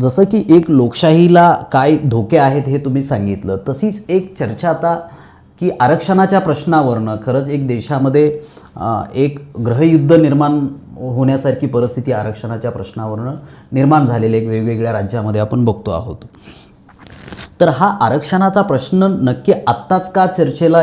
जसं की एक लोकशाहीला काय धोके आहेत हे तुम्ही सांगितलं तशीच एक चर्चा आता की आरक्षणाच्या प्रश्नावरनं खरंच एक देशामध्ये एक ग्रहयुद्ध निर्माण होण्यासारखी परिस्थिती आरक्षणाच्या प्रश्नावरनं निर्माण झालेली एक वेगवेगळ्या राज्यामध्ये आपण बघतो आहोत. तर हा आरक्षणाचा प्रश्न नक्की आत्ताच का चर्चेला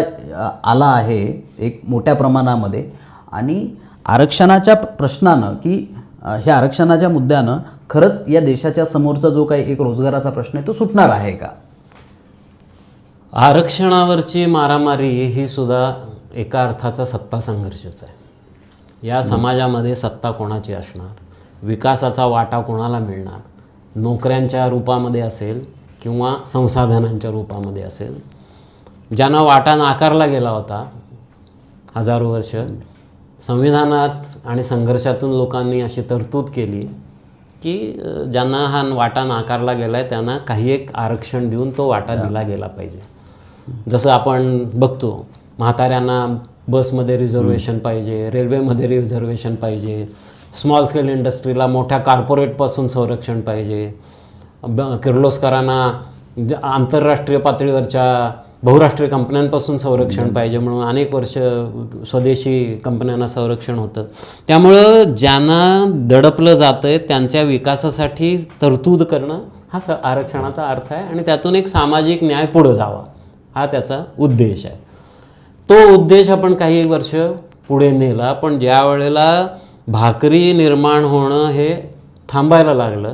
आला आहे एक मोठ्या प्रमाणामध्ये? आणि आरक्षणाच्या प्रश्नानं की ह्या आरक्षणाच्या मुद्द्यानं खरंच या देशाच्या समोरचा जो काही एक रोजगाराचा प्रश्न आहे तो सुटणार आहे का? आरक्षणावरची मारामारी ही सुद्धा एका अर्थाचा सत्ता संघर्षच आहे. या समाजामध्ये सत्ता कोणाची असणार? विकासाचा वाटा कोणाला मिळणार? नोकऱ्यांच्या रूपामध्ये असेल किंवा संसाधनांच्या रूपामध्ये असेल? ज्यांना वाटा नाकारला गेला होता हजारो वर्ष संविधानात आणि संघर्षातून लोकांनी अशी तरतूद केली की ज्यांना हा वाटा नाकारला गेला आहे त्यांना काही एक आरक्षण देऊन तो वाटा दिला गेला पाहिजे. जसं आपण बघतो म्हाताऱ्यांना बसमध्ये रिझर्वेशन पाहिजे रेल्वेमध्ये रिझर्वेशन पाहिजे स्मॉल स्केल इंडस्ट्रीला मोठ्या कॉर्पोरेटपासून संरक्षण पाहिजे. ब- किर्लोस्करांना ज- आंतरराष्ट्रीय पातळीवरच्या बहुराष्ट्रीय कंपन्यांपासून संरक्षण पाहिजे म्हणून अनेक वर्ष स्वदेशी कंपन्यांना संरक्षण होतं. त्यामुळं ज्यांना दडपलं जातं आहे त्यांच्या विकासासाठी तरतूद करणं हा स आरक्षणाचा अर्थ आहे आणि त्यातून एक सामाजिक न्याय पुढं जावा हा त्याचा उद्देश आहे. तो उद्देश आपण काही वर्ष पुढे नेला पण ज्या वेळेला भाकरी निर्माण होणं हे थांबायला लागलं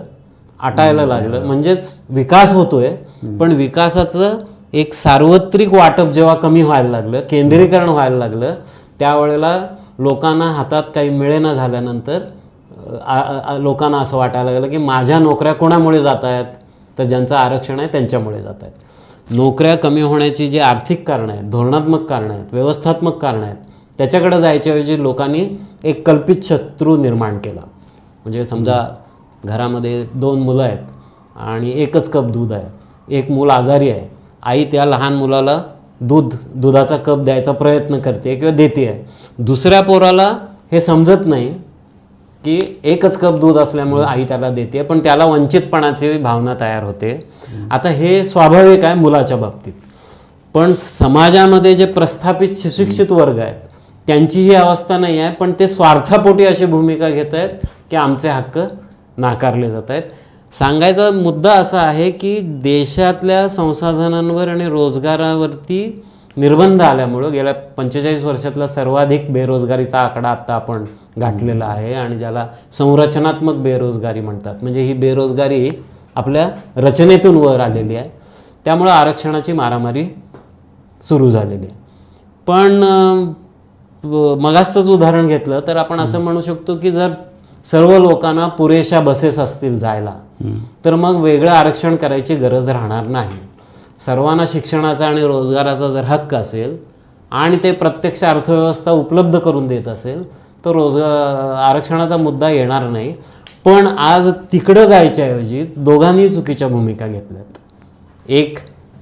आटायला लागलं म्हणजेच विकास होतोय पण विकासाचं एक सार्वत्रिक वाटप जेव्हा कमी व्हायला लागलं केंद्रीकरण व्हायला लागलं त्यावेळेला लोकांना हातात काही मिळेना झाल्यानंतर लोकांना असं वाटायला लागलं की माझ्या नोकऱ्या कोणामुळे जात आहेत? तर ज्यांचं आरक्षण आहे त्यांच्यामुळे जात आहेत. नोकऱ्या कमी होण्याची जी आर्थिक कारणं आहेत धोरणात्मक कारणं आहेत व्यवस्थात्मक कारणं आहेत त्याच्याकडे जायच्याऐवजी लोकांनी एक कल्पित शत्रू निर्माण केला. म्हणजे समजा घरामध्ये दोन मुलं आहेत आणि एकच कप दूध आहे एक मूल आजारी आहे आई त्या लहान मुलाला दूध दुधाचा कप द्यायचा प्रयत्न करते किंवा देते आहे दुसऱ्या पोराला हे समजत नाही की एकच कप दूध असल्यामुळे आई त्याला देते पण त्याला वंचितपणाची भावना तयार होते. आता हे स्वाभाविक आहे मुलाच्या बाबतीत. पण समाजामध्ये जे प्रस्थापित सुशिक्षित वर्ग आहेत त्यांची ही अवस्था नाही आहे पण ते स्वार्थापोटी अशी भूमिका घेत आहेत की आमचे हक्क नाकारले जात आहेत. सांगायचा मुद्दा असा आहे की देशातल्या संसाधनांवर आणि रोजगारावरती निर्बंध आल्यामुळं गेल्या पंचेचाळीस वर्षातला सर्वाधिक बेरोजगारीचा आकडा आत्ता आपण गाठलेला आहे आणि ज्याला संरचनात्मक बेरोजगारी म्हणतात. म्हणजे ही बेरोजगारी आपल्या रचनेतून वर आलेली आहे. त्यामुळं आरक्षणाची मारामारी सुरू झालेली आहे. पण मगाचचंच उदाहरण घेतलं तर आपण असं म्हणू शकतो की जर सर्व लोकांना पुरेशा बसेस असतील जायला. तर मग वेगळं आरक्षण करायची गरज राहणार नाही. सर्वांना शिक्षणाचा आणि रोजगाराचा जर हक्क असेल आणि ते प्रत्यक्ष अर्थव्यवस्था उपलब्ध करून देत असेल तर रोजगार आरक्षणाचा मुद्दा येणार नाही. पण आज तिकडं जायच्याऐवजी दोघांनी चुकीच्या भूमिका घेतल्यात. एक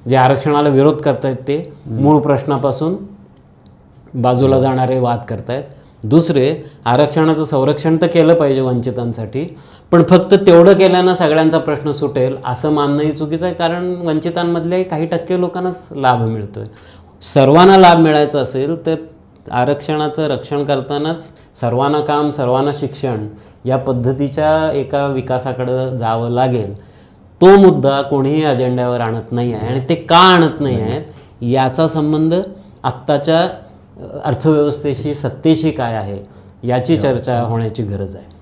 जे आरक्षणाला विरोध करतायत ते मूळ प्रश्नापासून बाजूला जाणारे वाद करतायत. दुसरे आरक्षणाचं संरक्षण तर केलं पाहिजे वंचितांसाठी पण फक्त तेवढं केल्यानं सगळ्यांचा प्रश्न सुटेल असं मानणंही चुकीचं आहे कारण वंचितांमधले काही टक्के लोकांनाच लाभ मिळतोय. सर्वांना लाभ मिळायचा असेल तर आरक्षणाचं रक्षण करतानाच सर्वांना काम सर्वांना शिक्षण या पद्धतीच्या एका विकासाकडं जावं लागेल. तो मुद्दा कोणीही अजेंड्यावर आणत नाही आहे आणि ते का आणत नाही आहेत याचा संबंध आत्ताच्या अर्थव्यवस्थेशी सत्तेशी काय आहे याची चर्चा होण्याची गरज आहे.